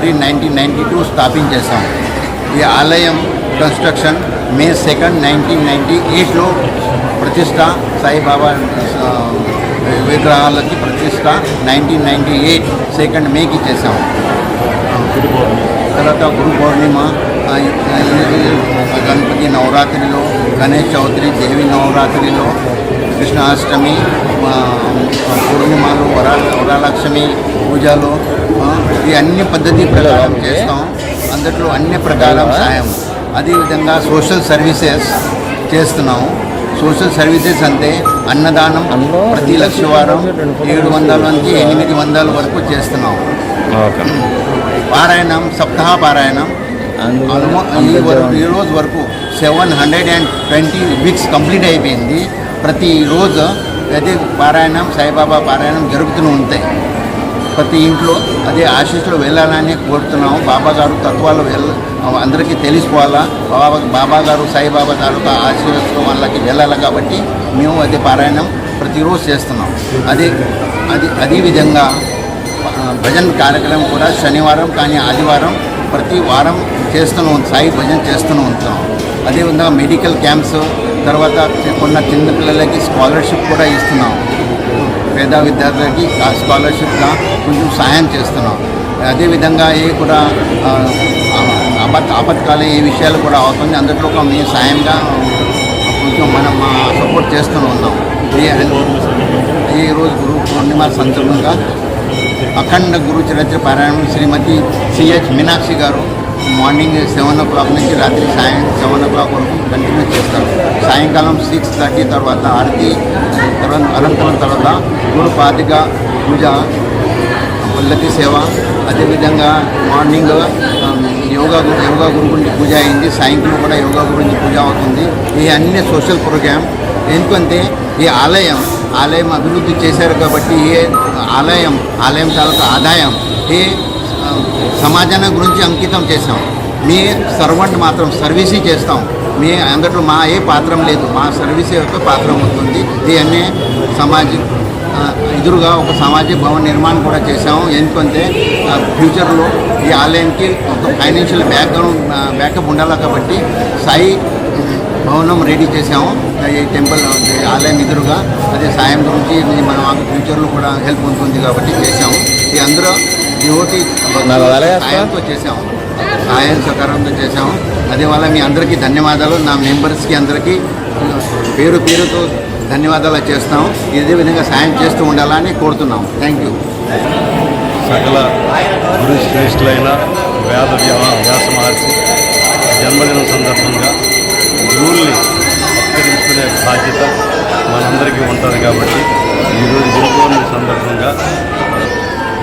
ఫిబ్రవరి nineteen ninety two స్థాపించేశాం. ఈ ఆలయం construction May second nineteen ninety ఎయిట్లో ప్రతిష్ట సాయిబాబా విగ్రహాలకి ప్రతిష్ట నైన్టీన్ నైంటీ ఎయిట్ సెకండ్ మేకి చేశాం. తర్వాత గురు పౌర్ణిమ గణపతి నవరాత్రిలో గణేష్ చౌదరి దేవి నవరాత్రిలో కృష్ణాష్టమి పూర్ణిమలు వరా వరలక్ష్మి పూజలు ఈ అన్ని పద్ధతి ప్రకారం చేస్తాం. అందులో అన్ని ప్రకారం సాయం. అదేవిధంగా సోషల్ సర్వీసెస్ చేస్తున్నాము. సోషల్ సర్వీసెస్ అంటే అన్నదానం ప్రతి లక్ష వారం ఏడు వందల నుంచి ఎనిమిది వందల వరకు చేస్తున్నాం పారాయణం సప్తాహ పారాయణం. ఈ వరకు ఈ రోజు వరకు seven hundred and twenty weeks complete అయిపోయింది. ప్రతిరోజు అదే పారాయణం సాయిబాబా పారాయణం జరుగుతూనే ఉంటాయి. ప్రతి ఇంట్లో అదే ఆశీస్సులు వెళ్ళాలని కోరుతున్నాము. బాబా గారు తత్వాలు వెళ్ళ అందరికీ తెలిసిపోవాలా. బాబా బాబా గారు సాయిబాబా తాలూకా ఆశీస్సులో వాళ్ళకి వెళ్ళాలి కాబట్టి మేము అదే పారాయణం ప్రతిరోజు చేస్తున్నాం. అదే అది అదేవిధంగా భజన కార్యక్రమం కూడా శనివారం కానీ ఆదివారం ప్రతి వారం చేస్తూనే ఉంది సాయి భజన చేస్తూనే ఉంటాం. అదేవిధంగా మెడికల్ క్యాంప్స్ తర్వాత కొన్న చిన్న పిల్లలకి స్కాలర్షిప్ కూడా ఇస్తున్నాం. పేద విద్యార్థులకి ఆ స్కాలర్షిప్గా కొంచెం సాయం చేస్తున్నాం. అదేవిధంగా ఏ కూడా ఆపత్ ఆపత్కాలం ఏ విషయాలు కూడా అవుతుంది. అందులో ఒక మేము సాయంగా కొంచెం మనం సపోర్ట్ చేస్తూనే ఉన్నాం. ఈ రోజు గురు పూర్ణిమ సందర్భంగా అఖండ గురు చరిత్ర పారాయణం శ్రీమతి సిహెచ్ మీనాక్షి గారు మార్నింగ్ సెవెన్ ఓ క్లాక్ నుంచి రాత్రి సాయం సెవెన్ ఓ క్లాక్ వరకు కంటిన్యూ చేస్తారు. సాయంకాలం సిక్స్ థర్టీ తర్వాత ఆరతి తర్వాత అనంతరం తర్వాత గురు పాతిక పూజ పల్లకి సేవ అదేవిధంగా మార్నింగ్ యోగా యోగా గు- యోగా గురువుండి పూజ అయింది. సాయంత్రం కూడా యోగా గురించి పూజ అవుతుంది. ఈ అన్ని సోషల్ ప్రోగ్రామ్ ఎందుకంటే ఈ ఆలయం ఆలయం అభివృద్ధి చేశారు కాబట్టి ఏ ఆలయం ఆలయం తాలూకా ఆదాయం ఏ సమాజాన్ని గురించి అంకితం చేశాం. మీ సర్వెంట్ మాత్రం సర్వీసీ చేస్తాం. మీ అందరిలో మా ఏ పాత్రం లేదు. మా సర్వీస్ యొక్క పాత్రం ఉంటుంది. ఇవన్నీ సమాజ ఎదురుగా ఒక సామాజిక భవన నిర్మాణం కూడా చేసాము ఎందుకంటే ఫ్యూచర్లో ఈ ఆలయానికి ఒక ఫైనాన్షియల్ బ్యాక్గ్రౌండ్ బ్యాకప్ ఉండాలి కాబట్టి సాయి భవనం రెడీ చేసాము ఈ టెంపుల్ ఆలయం ఎదురుగా అదే సాయం గురించి మనం ఆ ఫ్యూచర్లో కూడా హెల్ప్ ఉంటుంది కాబట్టి చేసాము ఈ అందరూ వస్తా. సాయంతో చేసాము సాయం సహకారంతో చేసాము అదే వల్ల మీ అందరికీ ధన్యవాదాలు. నా మెంబర్స్కి అందరికీ పేరు పేరుతో ధన్యవాదాలు చేస్తాం ఇదే విధంగా సాయం చేస్తూ ఉండాలని కోరుతున్నాం. థ్యాంక్ యూ సకల గురు శ్రేష్ఠులైన వేద వ్యాస మహర్షి జన్మదినం సందర్భంగా గురువుల్ని సత్కరించుకునే బాధ్యత మనందరికీ ఉంటుంది కాబట్టి ఈరోజు గురుపూర్ణి సందర్భంగా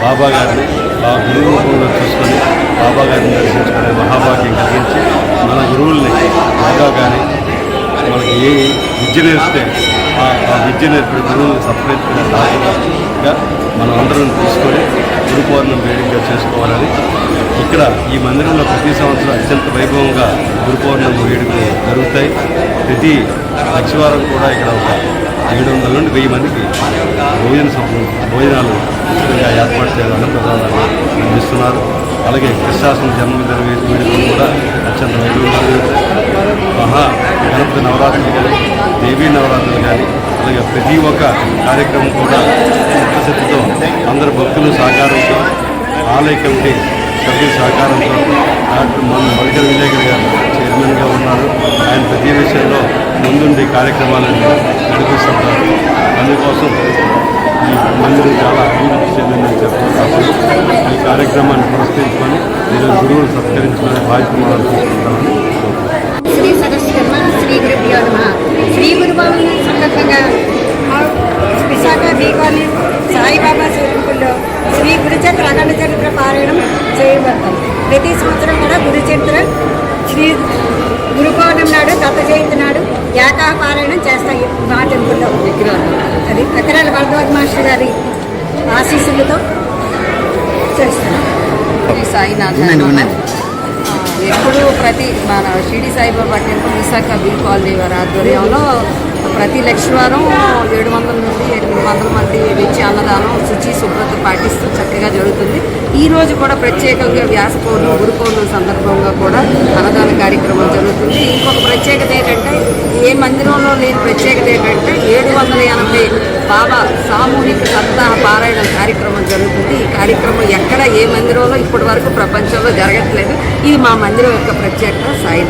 బాబా గారిని ఆ గురువు రూపంలో చూసుకొని బాబా గారిని దర్శించుకునే మహాభాగ్యం కలిగించి మన గురువుల్ని బాగా కానీ మనకి ఏ విద్య నేర్స్తే ఆ విద్యను విద్య నేర్పిన గురువుని సత్కరించుకునే మనం అందరం తీసుకొని గురు పౌర్ణమి వేడుకగా చేసుకోవాలని ఇక్కడ ఈ మందిరంలో ప్రతి సంవత్సరం అత్యంత వైభవంగా గురు పౌర్ణమి వేడుకలు జరుగుతాయి. ప్రతి లక్షవారం కూడా ఇక్కడ ఒక ఏడు వందల నుండి వెయ్యి మందికి భోజన భోజనాలు ఏర్పాటు చేయాలని ప్రధానంగా అందిస్తున్నారు. అలాగే కృష్ణాసన జన్మదిన జరిగే వేడుకలు కూడా అత్యంత వైభవంగా మహా గణపతి నవరాత్రులు కానీ దేవీ నవరాత్రులు కానీ అలాగే ప్రతి ఒక్క కార్యక్రమం కూడా చిత్తశక్తితో అందరు భక్తులు సహకారంతో ఆలయ కమిటీ సభ్యుల సహకారంతో డాక్టర్ మన మల్కర్ విజయగర్ గారు చైర్మన్గా ఉన్నారు. ఆయన ప్రతి విషయంలో ముందుండి కార్యక్రమాలను నడిపిస్తుంటారు. అందుకోసం ఈ మందిరం చాలా అభివృద్ధి చెందిందని చెప్తున్నారు ఈ కార్యక్రమాన్ని పురస్కరించుకొని ఈరోజు గురువులు సత్కరించుకునే బాధ్యత మనం శ్రీ సరస్వతమ్మ శ్రీ గురుభ్యో నమ. శ్రీ గురుభవన్ సందర్భంగా విశాఖ బీకాలి సాయిబాబా స్వరూపుల్లో శ్రీ గురుచరిత్ర అఖండ చరిత్ర పారాయణం చేయబడతాం. ప్రతి సంవత్సరం కూడా గురుచరిత్ర శ్రీ గురు పౌర్ణమి నాడు దత్త జయంతి నాడు ఏకా పారాయణం చేస్తాయి మా టెంపుల్లో అది అకరాల భరద్వాజ్ మాస్టర్ గారి ఆశీస్సులతో చేస్తున్నాం శ్రీ సాయినాథ్ ఎప్పుడు ప్రతి మన Shirdi Saibaba temple Visakha B colony వారి ఆధ్వర్యంలో ప్రతి లక్షవారం ఏడు వందల నుండి ఎనిమిది వందల మంది వచ్చి అన్నదానం శుచి శుభ్రత పాటిస్తూ చక్కగా జరుగుతుంది. ఈ రోజు కూడా ప్రత్యేకంగా వ్యాస పౌర్ణమి గురు పౌర్ణమి సందర్భంగా కూడా అన్నదాన కార్యక్రమం జరుగుతుంది. ఇంకొక ప్రత్యేకత ఏంటంటే ఏ మందిరంలో లేని ప్రత్యేకత ఏంటంటే ఏడు వందల ఎనభై బాబా సామూహిక సప్తాహ పారాయణ కార్యక్రమం జరుగుతుంది. ఈ కార్యక్రమం ఎక్కడ ఏ మందిరంలో ఇప్పటి వరకు ప్రపంచంలో జరగట్లేదు. ఇది మా మందిరం యొక్క ప్రత్యేకత సాయి